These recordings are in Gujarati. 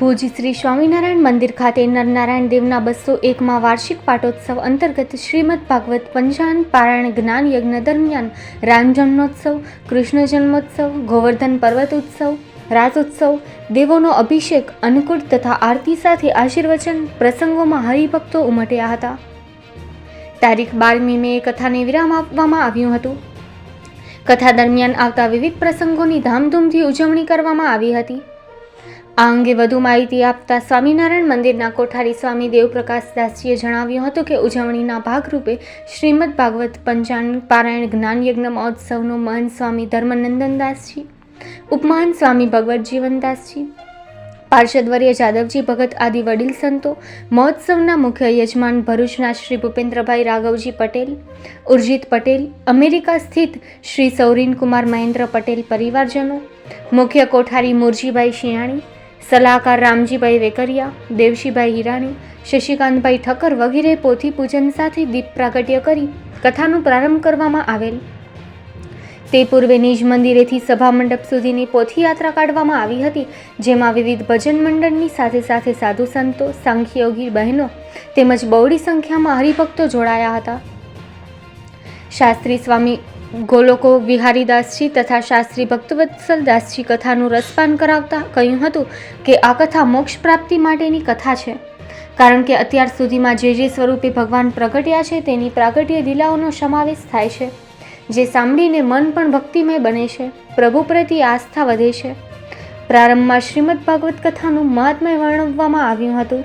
ભુજ શ્રી સ્વામિનારાયણ મંદિર ખાતે નરનારાયણ દેવના બસો એકમાં વાર્ષિક પાટોત્સવ અંતર્ગત શ્રીમદ ભાગવત પંચાન પારાયણ જ્ઞાન યજ્ઞ દરમિયાન રામ જન્મોત્સવ, કૃષ્ણ જન્મોત્સવ, ગોવર્ધન પર્વત ઉત્સવ, રાજોત્સવ, દેવોનો અભિષેક, અન્નકૂટ તથા આરતી સાથે આશીર્વચન પ્રસંગોમાં હરિભક્તો ઉમટ્યા હતા. તારીખ બારમી મે કથાને વિરામ આપવામાં આવ્યું હતું. કથા દરમિયાન આવતા વિવિધ પ્રસંગોની ધામધૂમથી ઉજવણી કરવામાં આવી હતી. આ અંગે વધુ માહિતી આપતા સ્વામિનારાયણ મંદિરના કોઠારી સ્વામી દેવપ્રકાશદાસજીએ જણાવ્યું હતું કે ઉજવણીના ભાગરૂપે શ્રીમદ ભાગવત પંચાંગ પારાયણ જ્ઞાન યજ્ઞ મહોત્સવનું મહંત સ્વામી ધર્મનંદનદાસજી ઉપમાન સ્વામી ભગવત જીવનદાસજી, પાર્ષદવર્ય જાદવજી ભગત આદિ વડીલ સંતો, મહોત્સવના મુખ્ય યજમાન ભરૂચના શ્રી ભૂપેન્દ્રભાઈ રાઘવજી પટેલ, ઉર્જિત પટેલ, અમેરિકા સ્થિત શ્રી સૌરીન કુમાર મહેન્દ્ર પટેલ પરિવારજનો, મુખ્ય કોઠારી મુરજીભાઈ શિયાણી સલાહકાર રામજીભાઈ વેકરિયા, દેવશીભાઈ હિરાણી, શશિકાંતભાઈ ઠક્કર વગેરે પોથી પૂજન સાથે દીપ પ્રાગટ્ય કરી કથાનો પ્રારંભ કરવામાં આવેલ. તે પૂર્વે નિજ મંદિરેથી સભા મંડપ સુધીની પોથીયાત્રા કાઢવામાં આવી હતી, જેમાં વિવિધ ભજન મંડળની સાથે સાથે સાધુ સંતો સાંખ્યયોગી બહેનો તેમજ બહોળી સંખ્યામાં હરિભક્તો જોડાયા હતા. શાસ્ત્રી સ્વામી ગોલોકો વિહારીદાસજી તથા શાસ્ત્રી ભક્તવત્સલદાસજી કથાનું રસપાન કરાવતા કહ્યું હતું કે આ કથા મોક્ષ પ્રાપ્તિ માટેની કથા છે. કારણ કે અત્યાર સુધીમાં જે જે સ્વરૂપે ભગવાન પ્રગટ્યા છે તેની પ્રાગટ્ય લીલાઓનો સમાવેશ થાય છે. જે સાંભળીને મન પણ ભક્તિમય બને છે. પ્રભુ પ્રત્યે આસ્થા વધે છે. પ્રારંભમાં શ્રીમદ ભાગવત કથાનું મહાત્મય વર્ણવવામાં આવ્યું હતું.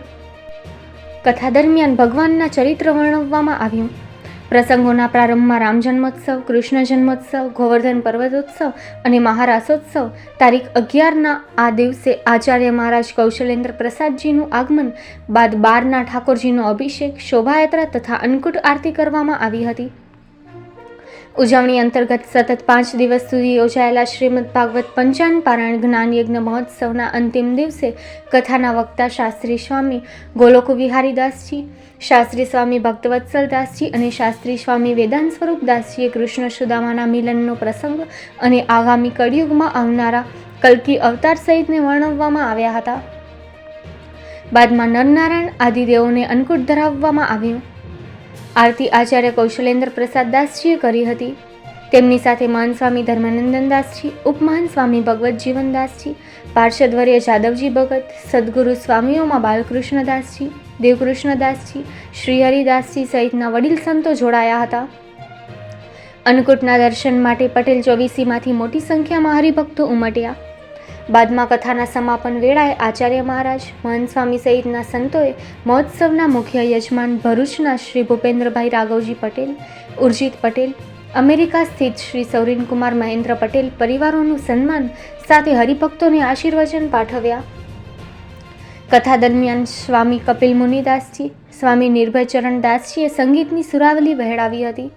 કથા દરમિયાન ભગવાનના ચરિત્ર વર્ણવવામાં આવ્યું. પ્રસંગોના પ્રારંભમાં રામ જન્મોત્સવ, કૃષ્ણ જન્મોત્સવ, ગોવર્ધન પર્વતોત્સવ અને મહારાસોત્સવ તારીખ અગિયારના આ દિવસે આચાર્ય મહારાજ કૌશલેન્દ્ર પ્રસાદજીનું આગમન બાદ બારના ઠાકોરજીનો અભિષેક, શોભાયાત્રા તથા અન્નકૂટ આરતી કરવામાં આવી હતી. ઉજવણી અંતર્ગત સતત પાંચ દિવસ સુધી યોજાયેલા શ્રીમદ ભાગવત પંચાન પારાયણ જ્ઞાન યજ્ઞ મહોત્સવના અંતિમ દિવસે કથાના વક્તા શાસ્ત્રી સ્વામી ગોલોક વિહારીદાસજી, શાસ્ત્રી સ્વામી ભક્તવત્સલ દાસજી અને શાસ્ત્રી સ્વામી વેદાંત સ્વરૂપ દાસજીએ કૃષ્ણ સુદામાના મિલનનો પ્રસંગ અને આગામી કળિયુગમાં આવનારા કલ્કી અવતાર સહિતને વર્ણવવામાં આવ્યા હતા. બાદમાં નરનારાયણ આદિદેવોને અન્નકૂટ ધરાવવામાં આવ્યું. આરતી આચાર્ય કૌશલેન્દ્ર પ્રસાદ દાસજીએ કરી હતી. તેમની સાથે માનસ્વામી ધર્માનંદન દાસજી, ઉપમહાન સ્વામી ભગવત જીવનદાસજી પાર્ષદવર્ય જાદવજી ભગત, સદગુરુ સ્વામીઓમાં બાલકૃષ્ણદાસજી દેવકૃષ્ણદાસજી શ્રીહરિદાસજી સહિતના વડીલ સંતો જોડાયા હતા. અન્નકૂટના દર્શન માટે પટેલ ચોવીસીમાંથી મોટી સંખ્યામાં હરિભક્તો ઉમટ્યા. બાદમાં કથાના સમાપન વેળાએ આચાર્ય મહારાજ મહંત સ્વામી સહિતના સંતોએ મહોત્સવના મુખ્ય યજમાન ભરૂચના શ્રી ભૂપેન્દ્રભાઈ રાઘવજી પટેલ, ઉર્જિત પટેલ, અમેરિકા સ્થિત શ્રી સૌરીનકુમાર મહેન્દ્ર પટેલ પરિવારોનું સન્માન સાથે હરિભક્તોને આશીર્વચન પાઠવ્યા. કથા દરમિયાન સ્વામી કપિલ મુનિદાસજી, સ્વામી નિર્ભયચરણ દાસજીએ સંગીતની સુરાવલી વહેડાવી હતી.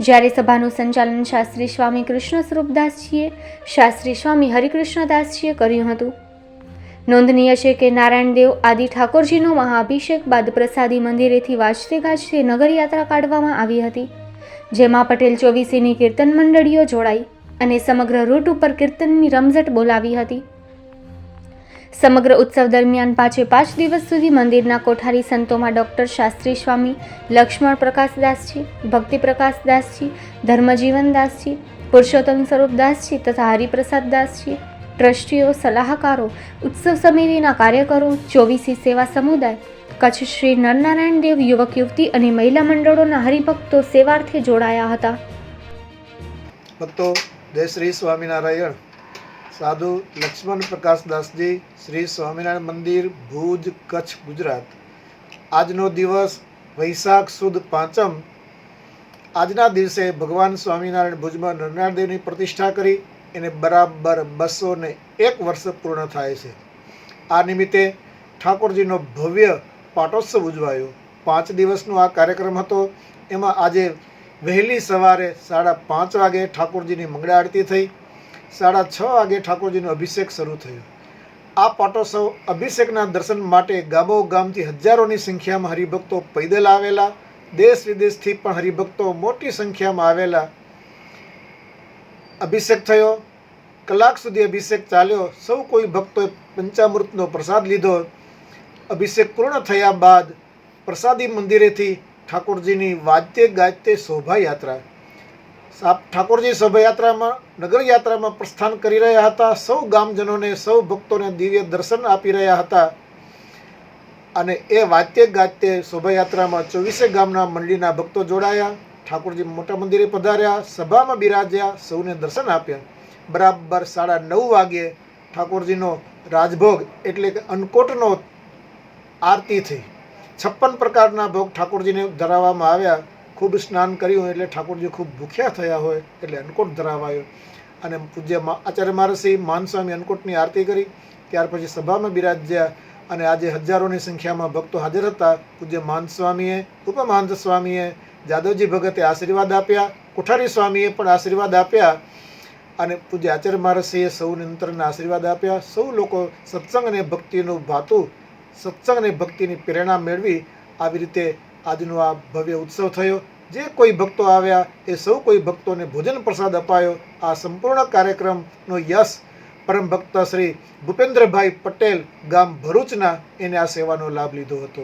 જ્યારે સભાનું સંચાલન શાસ્ત્રી સ્વામી કૃષ્ણ સ્વરૂપદાસજીએ શાસ્ત્રી સ્વામી હરિકૃષ્ણદાસજીએ કર્યું હતું. નોંધનીય છે કે નારાયણદેવ આદિ ઠાકોરજીનો મહાઅભિષેક બાદ પ્રસાદી મંદિરેથી વાજતે ગાજતે નગરયાત્રા કાઢવામાં આવી હતી. જેમાં પટેલ ચોવીસીની કીર્તન મંડળીઓ જોડાઈ અને સમગ્ર રૂટ ઉપર કીર્તનની રમઝટ બોલાવી હતી. સમગ્ર ઉત્સવ દરમિયાન પાંચે પાંચ દિવસ સુધી મંદિરના કોઠારી સંતોમાં ડૉક્ટર શાસ્ત્રી સ્વામી, લક્ષ્મણ પ્રકાશદાસજી ભક્તિ પ્રકાશદાસજી ધર્મજીવનદાસજી પુરુષોત્તમ સ્વરૂપદાસજી તથા હરિપ્રસાદદાસજી ટ્રસ્ટીઓ, સલાહકારો, ઉત્સવ સમિતિના કાર્યકરો, ચોવીસી સેવા સમુદાય, કચ્છ શ્રી નરનારાયણ દેવ યુવક યુવતી અને મહિલા મંડળોના હરિભક્તો સેવાર્થે જોડાયા હતા. ભક્તો, જય શ્રી સ્વામિનારાયણ. સાધુ લક્ષ્મણ પ્રકાશદાસજી શ્રી સ્વામિનારાયણ મંદિર, ભુજ, કચ્છ, ગુજરાત. આજનો દિવસ વૈશાખ સુદ પાંચમ. આજના દિવસે ભગવાન સ્વામિનારાયણ ભુજમાં નરનારાયણ દેવની પ્રતિષ્ઠા કરી એને બરાબર બસો ને એક વર્ષ પૂર્ણ થાય છે. આ નિમિત્તે ઠાકોરજીનો ભવ્ય પાટોત્સવ ઉજવાયો. પાંચ દિવસનો આ કાર્યક્રમ હતો. એમાં આજે વહેલી સવારે સાડા પાંચ વાગે ઠાકોરજીની મંગળા આરતી થઈ. સાડા છ વાગે ઠાકોરજીનો અભિષેક શરૂ થયો. આ પાટોત્સવ અભિષેકના દર્શન માટે ગામો ગામથી હજારોની સંખ્યામાં હરિભક્તો પૈદલ આવેલા, દેશ વિદેશથી પણ હરિભક્તો મોટી સંખ્યામાં આવેલા. અભિષેક થયો. કલાક સુધી અભિષેક ચાલ્યો. સૌ કોઈ ભક્તોએ પંચામૃતનો પ્રસાદ લીધો. અભિષેક પૂર્ણ થયા બાદ પ્રસાદી મંદિરેથી ઠાકોરજીની વાદ્ય ગાજતે શોભાયાત્રા. ઠાકોરજી શોભાયાત્રામાં નગર યાત્રામાં પ્રસ્થાન કરી રહ્યા હતા. સૌ ગામજનોને, સૌ ભક્તોને દિવ્ય દર્શન આપી રહ્યા હતા. અને એ વાત્ય ગાત્ય શોભાયાત્રામાં ચોવીસે ગામના મંડળીના ભક્તો જોડાયા, ઠાકોરજી મોટા મંદિરે પધાર્યા, સભામાં બિરાજ્યા, સૌને દર્શન આપ્યા. બરાબર સાડા નવ વાગ્યે ઠાકોરજીનો રાજભોગ એટલે કે અન્નકોટનો આરતી થઈ. છપ્પન પ્રકારના ભોગ ઠાકોરજીને ધરાવવામાં આવ્યા. ખૂબ સ્નાન કર્યું એટલે ઠાકોરજી ખૂબ ભૂખ્યા થયા હોય એટલે અન્નકોટ ધરાવાયો. અને પૂજ્ય આચાર્ય મહારસિંહ માનસ્વામી અન્નકોટની આરતી કરી. ત્યાર પછી સભામાં બિરાજ્યા અને આજે હજારોની સંખ્યામાં ભક્તો હાજર હતા. પૂજ્ય માનસ્વામીએ ઉપમહાંત સ્વામીએ, જાદવજી ભગતે આશીર્વાદ આપ્યા, કોઠારી સ્વામીએ પણ આશીર્વાદ આપ્યા. અને પૂજ્ય આચાર્ય મહારસીએ સૌ અંતરના આશીર્વાદ આપ્યા. સૌ લોકો સત્સંગ અને ભક્તિનું ભાતું, સત્સંગ અને ભક્તિની પ્રેરણા મેળવી આવી રીતે આજનો આ ભવ્ય ઉત્સવ થયો. જે કોઈ ભક્તો આવ્યા, એ સૌ કોઈ ભક્તોને ભોજન પ્રસાદ અપાયો. આ સંપૂર્ણ કાર્યક્રમનો યશ પરમ ભક્ત શ્રી ભૂપેન્દ્રભાઈ પટેલ ગામ ભરૂચના એને આ સેવાનો લાભ લીધો હતો.